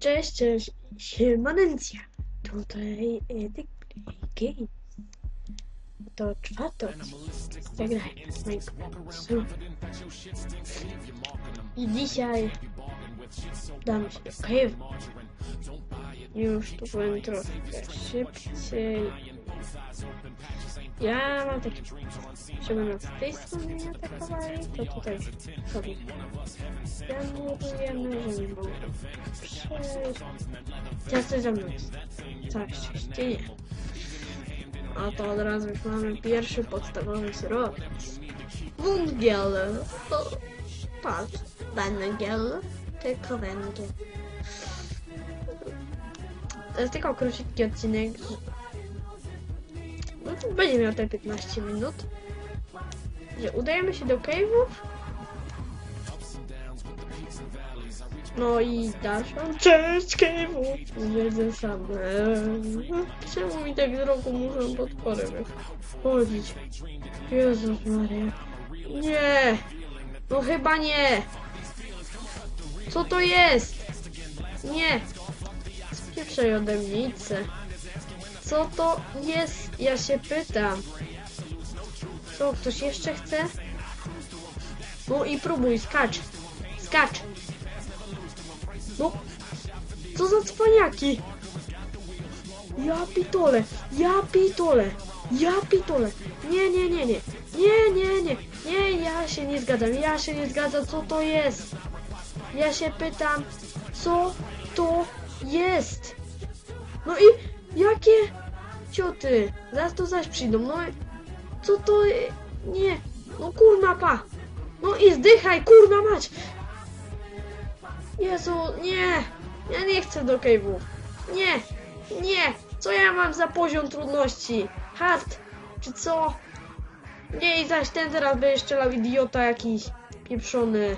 Cześć, cześć, siemanencja. Tutaj Edyk Game. To czwarty odcinek. Zagrajmy z Minecraft. I dzisiaj damy się do cave. Już tu powiem troszkę szybciej. Ja mam taki żeby nas z tej strony nie atakowali, to tutaj sobie zamurujemy, żeby mogli przejść. Teraz coś za mną. Tak się dzieje. A to od razu już mamy pierwszy podstawowy surowiec. Węgiel. O, Patrz, węgiel, tylko węgiel. To jest tylko króciutki odcinek. Będzie miał te 15 minut. Że udajemy się do cave'ów. No i dalszą część cave'ów. Zwiedzę sam. Czemu mi tak roku muszą pod korem chodzić? Jezus Maria. Nie! No chyba nie! Co to jest? Nie! Spieprzaj ode mnie. Co to jest? Ja się pytam. Co, ktoś jeszcze chce? No i próbuj, skacz. Skacz. No. Co za cwaniaki? Ja pitole, ja pitole, ja pitole. Nie, nie, nie, nie. Nie, nie, nie. Nie, ja się nie zgadzam, ja się nie zgadzam, co to jest? Ja się pytam, co to jest? No i jakie cioty? Zaraz to zaś przyjdą, no co to? Nie, no kurna pa. No i zdychaj, kurna mać. Jezu, nie. Ja nie chcę do cave'u. Nie, nie. Co ja mam za poziom trudności? Hard, czy co? Nie, i zaś ten teraz będzie strzelał idiota jakiś pieprzony.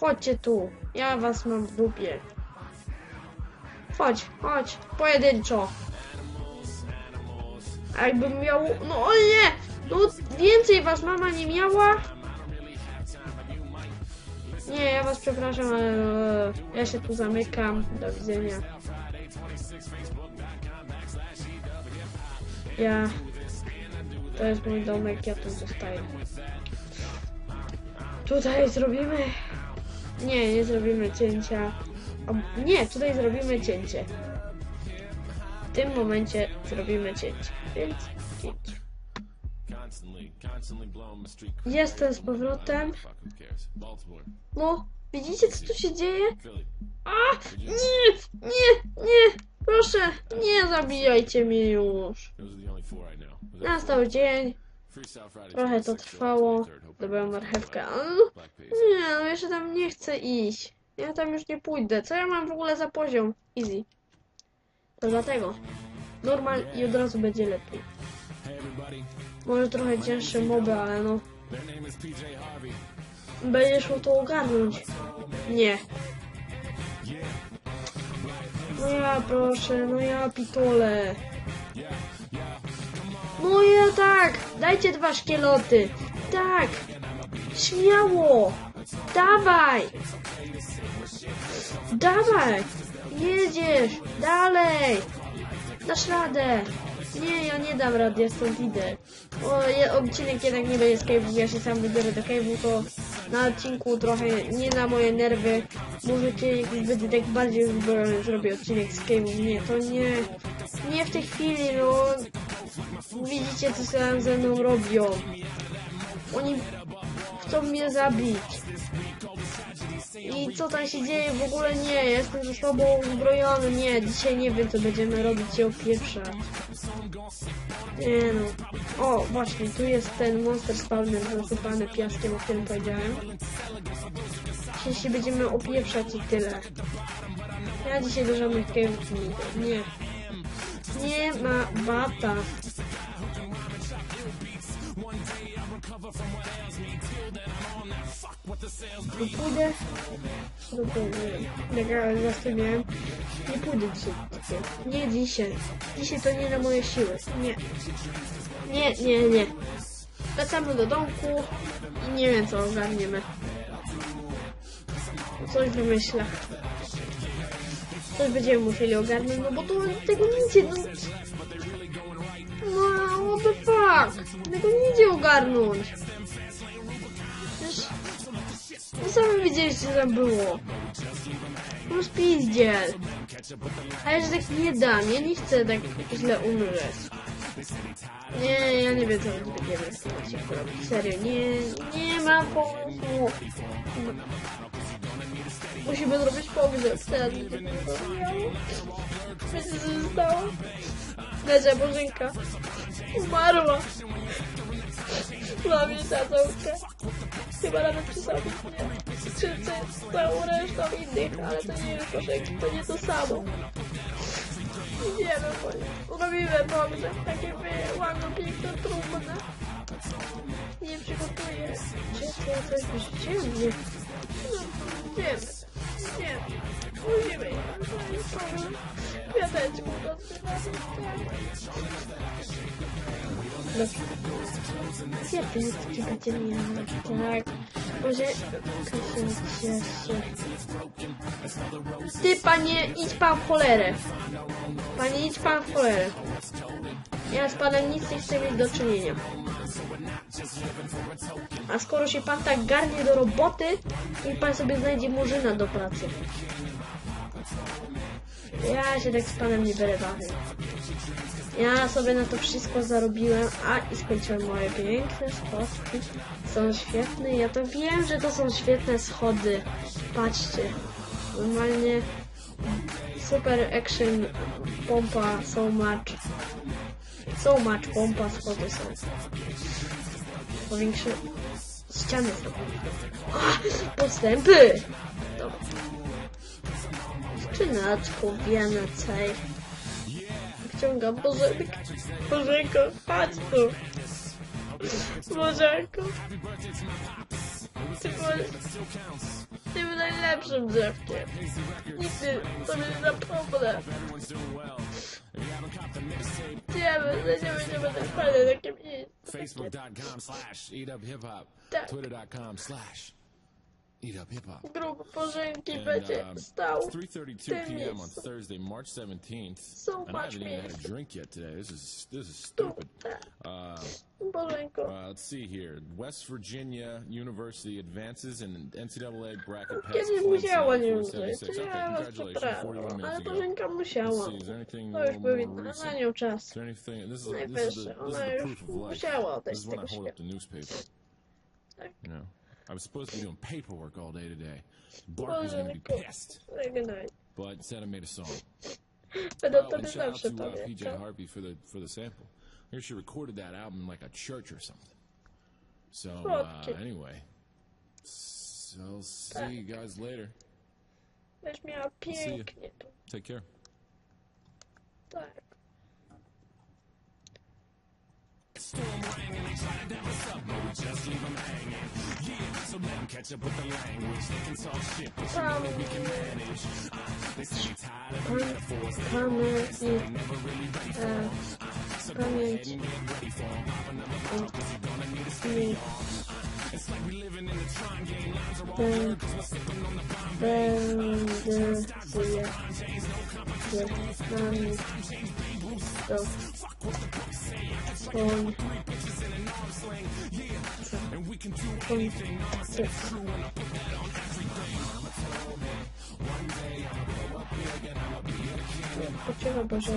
Chodźcie tu, ja was mam w dupie. Chodź, chodź, pojedynczo. A jakbym miał... No o nie! No więcej was mama nie miała? Nie, ja was przepraszam, ale e, ja się tu zamykam. Do widzenia. Ja... To jest mój domek, ja tu zostaję. Tutaj zrobimy... Nie, nie zrobimy cięcia. O, nie, tutaj zrobimy cięcie. Tym momencie zrobimy cięcie, więc cięcie. Jestem z powrotem. No, widzicie co tu się dzieje? A! Nie! Nie! Nie! Proszę, nie zabijajcie mnie już. Nastał dzień, trochę to trwało. Zdobyłam marchewkę, nie, no jeszcze tam nie chcę iść. Ja tam już nie pójdę. Co ja mam w ogóle za poziom? Easy. To dlatego. Normal i od razu będzie lepiej. Może trochę cięższe moby, ale no. Będzie szło to ogarnąć. Nie. No ja proszę, no ja pitole. No ja tak! Dajcie dwa szkieloty! Tak! Śmiało! Dawaj! Dawaj! Jedziesz! Dalej! Dasz radę! Nie, ja nie dam rady, ja stąd idę. O, je, odcinek jednak nie będzie z cave'u, ja się sam wybiorę do cave'u, to na odcinku trochę nie na moje nerwy. Możecie, jak będę tak bardziej wybrany, zrobię odcinek z cave'u. Nie, to nie. Nie w tej chwili, no. Widzicie, co sobie ze mną robią. Oni chcą mnie zabić. I co tam się dzieje? W ogóle nie, jestem ze sobą uzbrojony. Nie, dzisiaj nie wiem, co będziemy robić się opieprzać. Nie no. O, właśnie, tu jest ten monster spawner zasypany piaskiem, o którym powiedziałem. Dzisiaj się będziemy opieprzać i tyle. Ja dzisiaj do żadnych cave'ów nie idę. Nie. Nie ma bata. Nie pójdę. Dokładnie. Jak ja zastanawiałem. Nie pójdę dzisiaj. Nie dzisiaj. Dzisiaj to nie na moje siły. Nie. Nie, nie, nie. Wracamy do domku i nie wiem co ogarniemy. Coś wymyślę. Coś będziemy musieli ogarnąć, no bo to tego nie idzie, no... No, what the fuck? Tego nie idzie ogarnąć. Widzieliście, co tam było. No spizdziel. A ja się tak nie dam, ja nie chcę tak źle umrzeć. Nie, ja nie wiem co tym odcinku robić. Serio, nie, nie mam pomysłu. Musimy zrobić pogrzeb wtedy. Wiecie co się stało? Lezia Bożynka umarła. Dla mnie ta. Chyba nawet nie. Czy z całą resztą innych, ale to nie jest Bożynki, to nie to samo. Idziemy, bo robimy pogrzeb, takie my ładną, piękną trumnę. Nie przygotuję. Czy to coś wyrzuciłem? Nie. No, wiemy. Nie. Musimy jechać. No i Kwiateczki będziemy mieli. Tak. Kasia cieszy. Ty, panie, idź pan w cholerę. Panie, idź pan w cholerę. Ja z panem nic nie chcę mieć do czynienia. A skoro się pan tak garnie do roboty, niech pan sobie znajdzie murzyna do pracy. Ja się tak z panem nie będę bawił. Ja sobie na to wszystko zarobiłem, a i skończyłem moje piękne schodki. Są świetne, ja to wiem, że to są świetne schody. Patrzcie, normalnie super action pompa, so much. So much pompa schody są. Powiększę ściany zrobię. Postępy! Dobra. Czynaczku, więcej. Wciągam Bożenkę. Bożenko, chodź tu. Bożenko. Ty byłeś... Ty był najlepszym drzewkiem. Nigdy sobie nie zapomnę. Nie będziemy tak fajne takie miejsce. Facebook.com slash eat up hip hop. Tak. Twitter.com slash Eat up, hip hop. Będzie stał. It's 3:32 p.m. on Thursday, March 17th. So and I haven't even had a drink yet today. This is this is stupid. Uh, Uh, let's see here. West Virginia University advances in NCAA bracket pass. Kiedyś musiała nie Ale musiała. To już. Na nią czas. Ona już musiała odejść z tego świata. Tak. You know. I was supposed to be doing paperwork all day today. Barker's gonna be pissed, Żegnaj. but instead I made a song. Tobie and shout out to uh, PJ. Harvey for the for the sample. I hear she recorded that album in like a church or something. So uh, anyway, so I'll see you guys later. Będziesz miała pięknie tu. Take care. Tak. banging. They try to dab us up, but we just leave them hanging. Yeah, so let them catch up with the language. They can talk shit, but you know that we can manage. Uh, they say they tired of the metaphors. They don't they never really ready for them. Uh, so go ahead and get ready for them. Pop another bottle, cause you're gonna need a steady. It's like we living in game. Lines are all blurred, cause we're sipping on the soon. See ya. Yeah, um, so, um, and we can. It's true when I put that on every day. Mama told me one day I'll grow up big and I'll be a king. Picture of a It's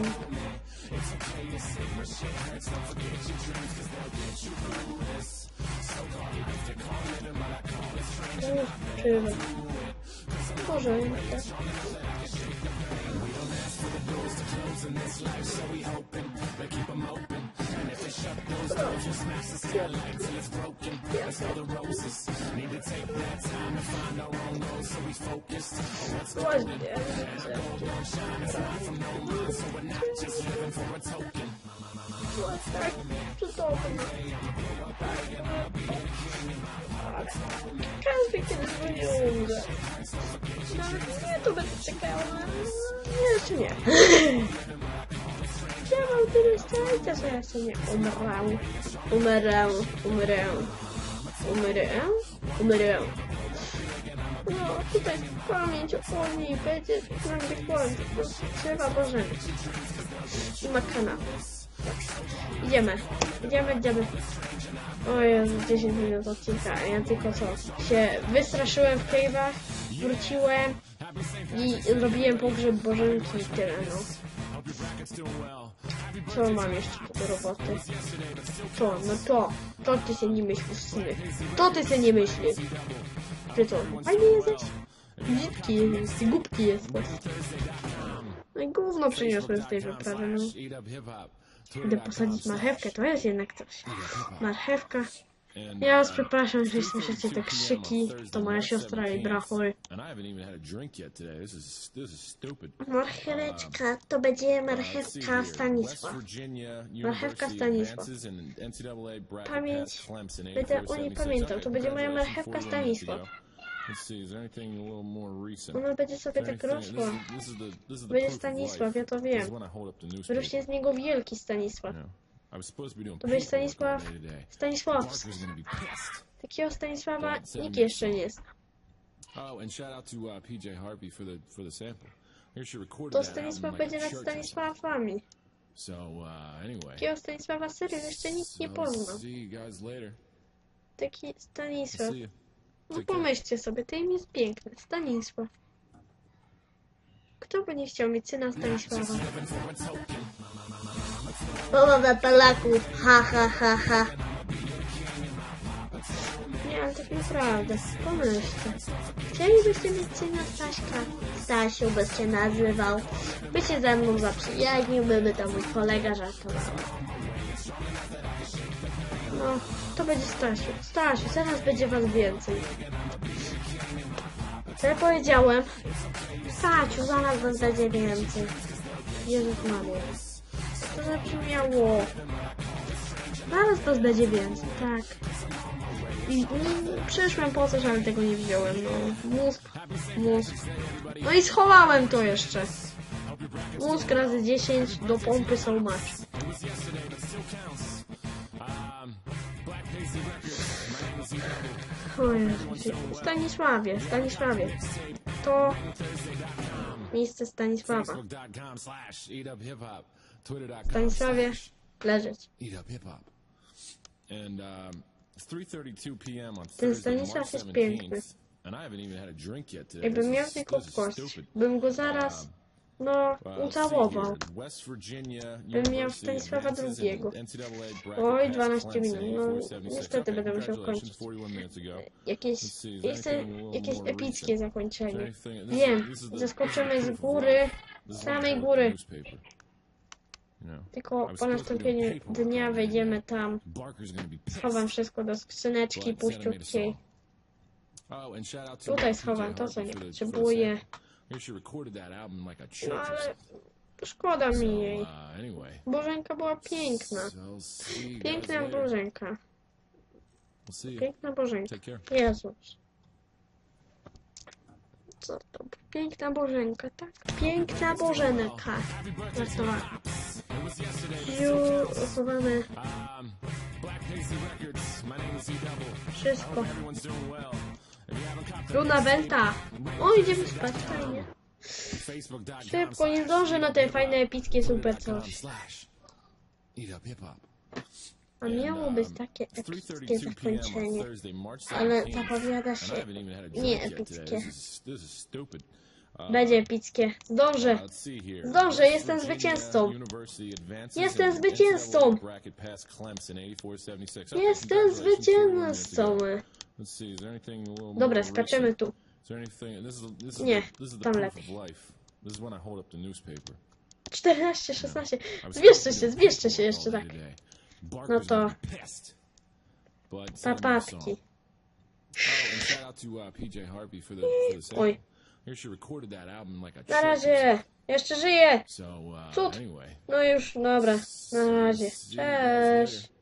okay to say your shit hurts. Don't forget your dreams, cause they'll get you through this. So call life to call it, and I call it strange. Bożenka. Ładnie, tak, cudownie. Każdy kiedyś będzie umrze. Nie, to będę czekała. Jeszcze nie. Ja mam tyle szczęścia, że jeszcze nie umrę. Umrę, umrę. Umrę? Umrę. No, tutaj pamięć o niej będzie nam wykładać. Trzeba Bożenka. I ma kanał. Idziemy. Idziemy, idziemy. O Jezu, 10 minut odcinka, ja tylko co? Się wystraszyłem w cave'ach, wróciłem i zrobiłem pogrzeb Bożenki i tyle, no. Co mam jeszcze do roboty? To, no to, to ty się nie myślisz, synek. To ty się nie myślisz. Ty co, fajny jesteś? Brzydki jesteś, głupki jesteś. No i gówno przyniosłem z tej wyprawy, no. Idę posadzić marchewkę, to jest jednak coś. Marchewka. Ja was przepraszam, że słyszycie te krzyki. To moja siostra i is stupid. Marcheweczka, to będzie Uh, marchewka Stanisław. Marchewka Stanisław. Pamięć. Będę o niej 84-76. pamiętał. To będzie moja marchewka 41 minutes Stanisław. Ona będzie sobie tak rosła. Będzie Stanisław, ja to wiem. Wyrośnie z niego wielki Stanisław. All Stanisław. Stanisławski. Takiego Stanisława nikt jeszcze nie zna. Oh, to uh, Stanisław będzie nad. Stanisławami. Uh, Takiego Stanisława serio jeszcze nikt nie poznał. Taki Stanisław. No pomyślcie sobie, to imię jest piękne. Stanisław. Kto by nie chciał mieć syna Stanisława? Połowa Polaków, ha ha ha ha. Nie, ale tak naprawdę, pomyślcie. Chcielibyście mieć syna Staśka? Stasiu by się nazywał. By się ze mną zaprzyjaźnił, by to mój kolega żartował. No, to będzie Stasiu. Stasiu, zaraz będzie was więcej. Co ja powiedziałem? Stasiu, zaraz was będzie więcej. Jezus Maria. To zabrzmiało. Zaraz was będzie więcej, tak. Przyszłem po coś, ale tego nie wziąłem. No, mózg, mózg. No i schowałem to jeszcze. Mózg razy 10 do pompy so much. O Jezu, Stanisławie, Stanisławie. To miejsce Stanisława. Stanisławie, leżeć. um, it's 3:32 p.m. on Ten Stanisław jest piękny. 17th. And I haven't even had a drink yet today. Jakbym miał tylko kość, bym go zaraz, no, Uh, ucałował. Virginia miał Stanisława drugiego. Oj, past 12 Clemson, minut. No, 84-76. niestety będę musiał kończyć. 41 minutes ago. Jakieś, little jakieś epickie zakończenie. Wiem, zaskoczymy z góry, is samej góry. Tylko I was po nastąpieniu dnia wejdziemy tam, schowam wszystko do skrzyneczki puściutkiej. Oh, Tutaj schowam to, co nie potrzebuję. No ale szkoda mi jej. uh, Bożenka była piękna. Piękna. Bożenka. Piękna Bożenka. Jezus. Co to? Piękna Bożenka, tak? Piękna Bożenka. Żartowałam. Ju, chowane Black Paisley Records. My name is E Double. wszystko. Luna Venta. O, idziemy spać, fajnie. Szybko, nie zdążę na te fajne, epickie, super coś. A miało być takie epickie 3:32 p.m. on zakończenie. Ale 17th. zapowiada się nie epickie. Uh, Będzie epickie. Zdążę. Zdążę, jestem zwycięzcą. Jestem zwycięzcą. NCAA bracket past Clemson, 84-76. Okay, Jestem congratulations, 41 minutes zwycięzcą. Dobra, skaczemy tu. Nie, tam lepiej. of life. This is when I hold up the newspaper. 14, 16. I was Zbierzcie się, zbierzcie się jeszcze tak. No to papatki. Uh. Oj, Na razie. Jeszcze żyję. Uh, Cud. No już, dobra. Na razie. Cześć.